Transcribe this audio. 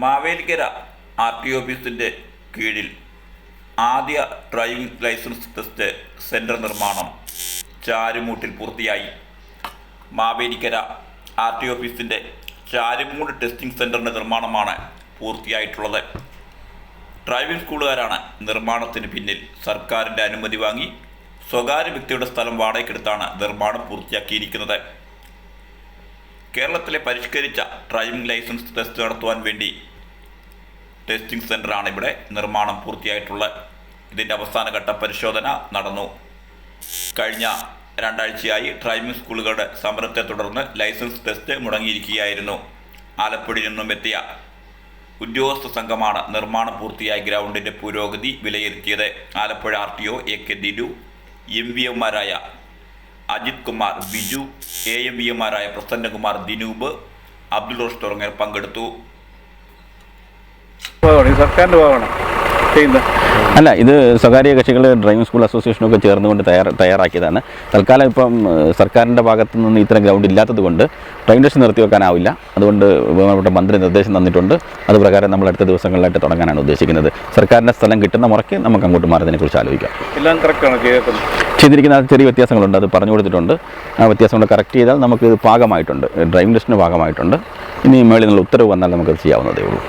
Mavelikkara R T ഓഫീസിന്റെ കീഴിൽ ആദ്യ ഡ്രൈവിംഗ് ലൈസൻസ് ടെസ്റ്റ് സെന്റർ നിർമ്മാണം ചാരുമൂട്ടിൽ പൂർത്തിയായി. മാവേലിക്കര ആർ ടി ഓഫീസിന്റെ ചാരുമൂട് ടെസ്റ്റിംഗ് സെന്ററിന്റെ നിർമ്മാണമാണ് പൂർത്തിയായിട്ടുള്ളത്. ഡ്രൈവിംഗ് സ്കൂളുകാരാണ് നിർമ്മാണത്തിന് പിന്നിൽ സർക്കാരിന്റെ അനുമതി വാങ്ങി സ്വകാര്യ വ്യക്തിയുടെ സ്ഥലം വാടകയ്ക്കെടുത്താണ് നിർമ്മാണം പൂർത്തിയാക്കിയിരിക്കുന്നത്. കേരളത്തിലെ പരിഷ്കരിച്ച ഡ്രൈവിംഗ് ലൈസൻസ് ടെസ്റ്റ് നടത്തുവാൻ വേണ്ടി ടെസ്റ്റിംഗ് സെന്ററാണ് ഇവിടെ നിർമ്മാണം പൂർത്തിയായിട്ടുള്ളത് ഇതിന്റെ അവസാനഘട്ട പരിശോധന നടന്നു. കഴിഞ്ഞ രണ്ടാഴ്ചയായി ഡ്രൈവിംഗ് സ്കൂളുകളുടെ സമരത്തെ തുടർന്ന് ലൈസൻസ് ടെസ്റ്റ് മുടങ്ങിയിരിക്കുകയായിരുന്നു. ആലപ്പുഴയിൽ നിന്നും എത്തിയ ഉദ്യോഗസ്ഥ സംഘമാണ് നിർമ്മാണം പൂർത്തിയായ ഗ്രൗണ്ടിന്റെ പുരോഗതി വിലയിരുത്തിയത്. Alappuzha R T O A K Dilu M V എമാരായ Ajith Kumar Biju A M B എമാരായ Prasannakumar Dinoop Abdul Rosh തുടങ്ങിയവർ പങ്കെടുത്തു. ഭാഗമാണ് ഇത് സർക്കാരിന്റെ ഭാഗമാണ് ചെയ്യുന്നത് അല്ല ഇത് സ്വകാര്യ കക്ഷികൾ ഡ്രൈവിംഗ് സ്കൂൾ അസോസിയേഷനൊക്കെ ചേർന്നുകൊണ്ട് തയ്യാർ തയ്യാറാക്കിയതാണ്. തൽക്കാലം ഇപ്പം സർക്കാരിന്റെ ഭാഗത്തു നിന്ന് ഇത്തരം ഗ്രൗണ്ട് ഇല്ലാത്തത് കൊണ്ട് ഡ്രൈവിംഗ് ടെസ്റ്റ് നിർത്തി വെക്കാനാവില്ല അതുകൊണ്ട് ബഹുമാനപ്പെട്ട മന്ത്രി നിർദ്ദേശം തന്നിട്ടുണ്ട്. അത് പ്രകാരം നമ്മൾ അടുത്ത ദിവസങ്ങളിലായിട്ട് തുടങ്ങാനാണ് ഉദ്ദേശിക്കുന്നത്. സർക്കാരിന്റെ സ്ഥലം കിട്ടുന്ന മുറയ്ക്ക് നമുക്ക് അങ്ങോട്ട് മാറുന്നതിനെക്കുറിച്ച് ആലോചിക്കാം. എല്ലാം കറക്റ്റാണ് ചെയ്തിരിക്കുന്ന ചെറിയ വ്യത്യാസങ്ങളുണ്ട് അത് പറഞ്ഞു കൊടുത്തിട്ടുണ്ട്. ആ വ്യത്യാസങ്ങൾ കറക്റ്റ് ചെയ്താൽ നമുക്ക് ഇത് ഭാഗമായിട്ടുണ്ട് ഡ്രൈവിംഗ് ടെസ്റ്റിന് ഭാഗമായിട്ടുണ്ട് ഇനി മേളിൽ നിന്നുള്ള ഉത്തരവ് വന്നാൽ നമുക്കത് ചെയ്യാവുന്നതേ ഉള്ളൂ.